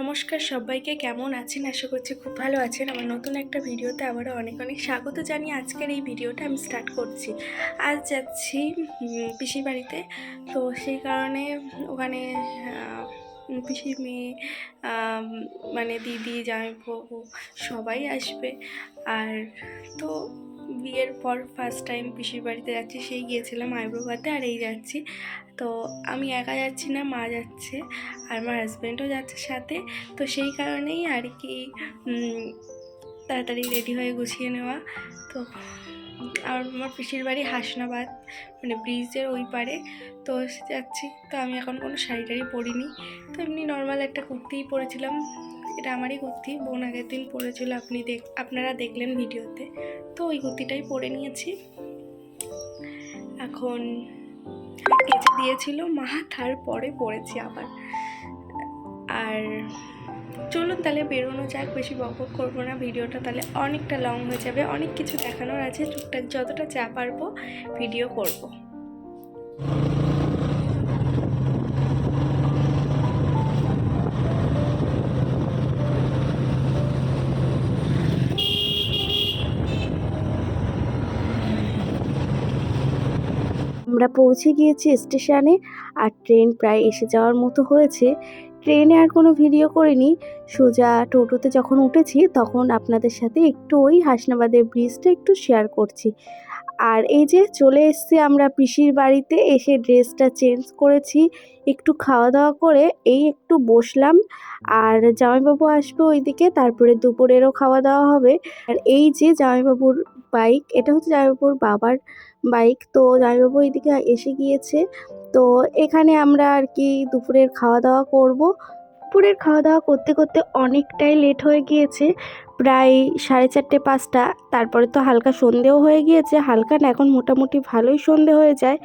নমস্কার সবাইকে, কেমন আছেন? আশা করছি খুব ভালো আছেন। আমার নতুন একটা ভিডিওতে আবারও অনেক অনেক স্বাগত জানিয়ে আজকের এই ভিডিওটা আমি স্টার্ট করছি। আজ যাচ্ছি পিসির বাড়িতে। তো সেই কারণে ওখানে পিসির মেয়ে মানে দিদি জামাইবাবু সবাই আসবে। আর তো বিয়ের পর ফার্স্ট টাইম পিসির বাড়িতে যাচ্ছি, সেই গিয়েছিলাম আইব্রোভাতে আর এই যাচ্ছি। তো আমি একা যাচ্ছি না, মা যাচ্ছে আর আমার হাজব্যান্ডও যাচ্ছে সাথে। তো সেই কারণেই আর কি তাড়াতাড়ি রেডি হয়ে গুছিয়ে নেওয়া। তো আর আমার পিসির বাড়ি হাসনাবাদ মানে ব্রিজের ওই পারে তো যাচ্ছি। তো আমি এখন কোনো শাড়ি টাড়ি পরিনি। তো এমনি নর্মাল একটা কুর্তিই পরেছিলাম। এটা আমারই কুর্তি। বোন আগের দিন পরেছিল। আপনি দেখ, আপনারা দেখলেন ভিডিওতে। তো ওই কুর্তিটাই পরে নিয়েছি। এখন কেচে দিয়েছিল মা। তারপরে পরেছি আবার। আর চলুন তাহলে বেরোনো যাক, বেশি বকবক করব না, ভিডিওটা তাহলে অনেকটা লং হয়ে যাবে অনেক কিছু দেখানোর আছে, টুকটাক যতটা যা পারব ভিডিও করব। আমরা পৌঁছে গিয়েছি স্টেশনে আর ট্রেন প্রায় এসে যাওয়ার মতো হয়েছে ট্রেনে আর কোনো ভিডিও করিনি। সোজা টোটোতে যখন উঠেছি, তখন আপনাদের সাথে একটু ওই হাসনাবাদের ব্রিজটা একটু শেয়ার করছি। আর এই যে চলে এসেছি আমরা পিসির বাড়িতে, এসে ড্রেসটা চেঞ্জ করেছি। একটু খাওয়া দাওয়া করে এই একটু বসলাম। আর জামাইবাবু আসবে ওইদিকে, তারপরে দুপুরেরও খাওয়া দাওয়া হবে। আর এই যে জামাইবাবুর বাইক এটা হচ্ছে জামাইবাবুর বাবার বাইক তো জামাইবাবু এদিকে এসে গিয়েছে। তো এখানে আমরা আর কি দুপুরের খাওয়া দাওয়া করব। দুপুরের খাওয়া দাওয়া করতে করতে অনেকটাই লেট হয়ে গিয়েছে। প্রায় সাড়ে চারটে পাঁচটা। তারপরে তো হালকা সন্ধেও হয়ে গিয়েছে। হালকা না, এখন মোটামুটি ভালোই সন্ধে হয়ে যায়।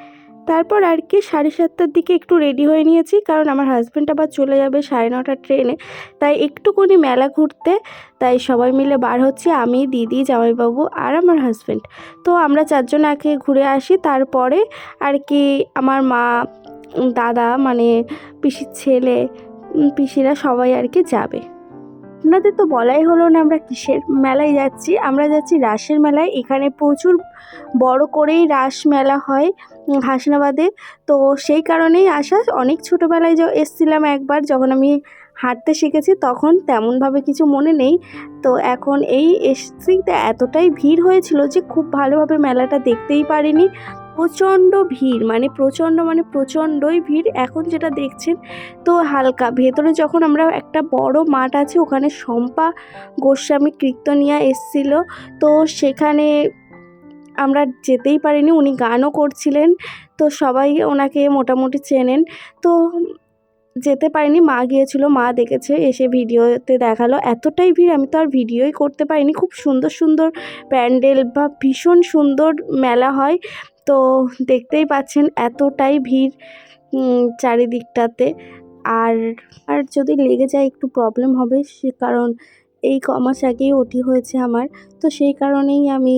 তারপর আর কি সাড়ে সাতটার দিকে একটু রেডি হয়ে নিয়েছি, কারণ আমার হাজব্যান্ড আবার চলে যাবে সাড়ে নটার ট্রেনে তাই একটুখানি মেলা ঘুরতে, তাই সবাই মিলে বার হচ্ছে, আমি, দিদি, জামাইবাবু আর আমার হাজব্যান্ড তো আমরা চারজন একে ঘুরে আসি, তারপরে আর কি আমার মা, দাদা মানে পিসির ছেলে পিসিরা সবাই আর কি যাবে। আপনাদের তো বলাই হলো না আমরা কিসের মেলায় যাচ্ছি। আমরা যাচ্ছি রাসের মেলায়। এখানে প্রচুর বড় করেই রাস মেলা হয় হাসনাবাদে। তো সেই কারণেই আসা। অনেক ছোটোবেলায় যে এসছিলাম একবার। যখন আমি হাঁটতে শিখেছি তখন তেমনভাবে কিছু মনে নেই। তো এখন এই এসছি। এতটাই ভিড় হয়েছিল যে খুব ভালোভাবে মেলাটা দেখতেই পারিনি। প্রচণ্ড ভিড় মানে প্রচণ্ড মানে প্রচণ্ডই ভিড়। এখন যেটা দেখছেন, তো হালকা ভেতরে যখন আমরা একটা বড় মাঠ আছে, ওখানে শম্পা গোস্বামী কীর্তনিয়া এসছিল। তো সেখানে আমরা যেতেই পারিনি, উনি গানও করছিলেন। তো সবাই ওনাকে মোটামুটি চেনেন। তো যেতে পারিনি, মা গিয়েছিল, মা দেখেছে, এসে ভিডিওতে দেখাল। এতটাই ভিড়, আমি তো আর ভিডিওই করতে পারিনি। খুব সুন্দর সুন্দর প্যান্ডেল বা ভীষণ সুন্দর মেলা হয়। তো দেখতেই পাচ্ছেন, এতটাই ভিড় চারিদিকটাতে। আর আর যদি লেগে যায় একটু প্রবলেম হবে, সে কারণ এই ক, মাস আগেই ওটি হয়েছে আমার। তো সেই কারণেই আমি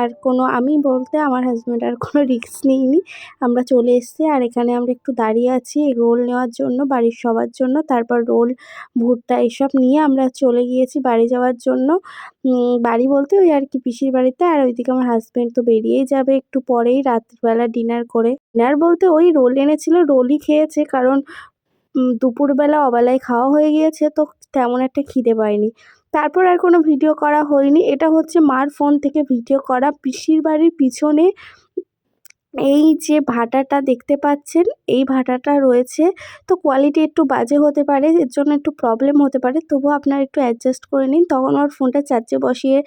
আর কোনো, আমি বলতে আমার হাজব্যান্ড আর কোনো রিস্ক নিইনি। আমরা চলে এসেছি আর এখানে আমরা একটু দাঁড়িয়ে আছি রোল নেওয়ার জন্য, বাড়ির সবার জন্য। তারপর রোল ভুট্টা এসব নিয়ে আমরা চলে গিয়েছি বাড়ি যাওয়ার জন্য। বাড়ি বলতে ওই আর কি পিসির বাড়িতে। আর ওইদিকে আমার হাজব্যান্ড তো বেরিয়েই যাবে একটু পরেই রাত্রিবেলা ডিনার করে। ডিনার বলতে ওই রোল এনেছিল রোলই খেয়েছে কারণ দুপুরবেলা অবেলায় খাওয়া হয়ে গিয়েছে তো তেমন একটা খিদে পায়নি। তারপর আর কোনো ভিডিও করা হয়নি। এটা হচ্ছে মার ফোন থেকে ভিডিও করা। পিসির বাড়ির পিছনে এই যে ভাটাটা দেখতে পাচ্ছেন, এই ভাটাটা রয়েছে। তো কোয়ালিটি একটু বাজে হতে পারে, এর জন্য একটু প্রবলেম হতে পারে। তবুও আপনারা একটু অ্যাডজাস্ট করে নিন। তখন ওর ফোনটা চার্জে বসিয়ে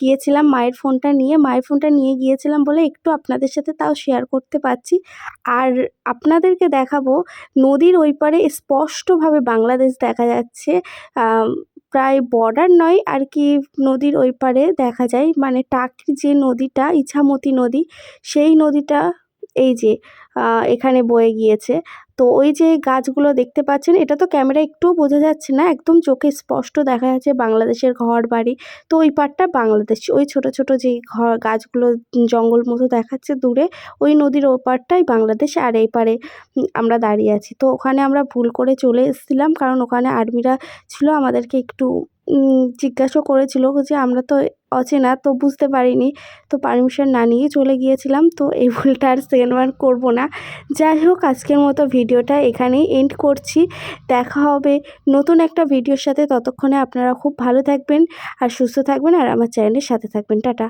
গিয়েছিলাম মায়ের ফোনটা নিয়ে। মায়ের ফোনটা নিয়ে গিয়েছিলাম বলে একটু আপনাদের সাথে তাও শেয়ার করতে পারছি। আর আপনাদেরকে দেখাবো, নদীর ওই পারে স্পষ্টভাবে বাংলাদেশ দেখা যাচ্ছে। প্রায় বর্ডার নয়, আর কি নদীর ওই পারে দেখা যায়। মানে টাকির যে নদীটা, ইছামতি নদী, সেই নদীটা এই যে এখানে বয়ে গিয়েছে। তো ওই যে গাছগুলো দেখতে পাচ্ছেন, এটা তো ক্যামেরা একটুও বোঝা যাচ্ছে না, একদম চোখে স্পষ্ট দেখা যাচ্ছে বাংলাদেশের ঘর বাড়ি। তো ওই পারটা বাংলাদেশ, ওই ছোট ছোট যেই ঘর, গাছগুলো জঙ্গল মতো দেখাচ্ছে দূরে, ওই নদীর ওপারটাই বাংলাদেশ আর এই পারে আমরা দাঁড়িয়ে আছি। তো ওখানে আমরা ভুল করে চলে এসেছিলাম, কারণ ওখানে আর্মিরা ছিল, আমাদেরকে একটু উম, জিজ্ঞাসাও করেছিল যে আমরা তো অচেনা তো বুঝতে পারিনি। তো পারমিশন না নিয়ে চলে গিয়েছিলাম। তো এই ভুলটা আর সেকেন্ড সেকেন্ডবার করব না। যাই হোক আজকের মতো ভিডিওটা এখানেই এন্ড করছি। দেখা হবে নতুন একটা ভিডিওর সাথে। ততক্ষণে আপনারা খুব ভালো থাকবেন আর সুস্থ থাকবেন আর আমার চ্যানেলের সাথে থাকবেন। টাটা।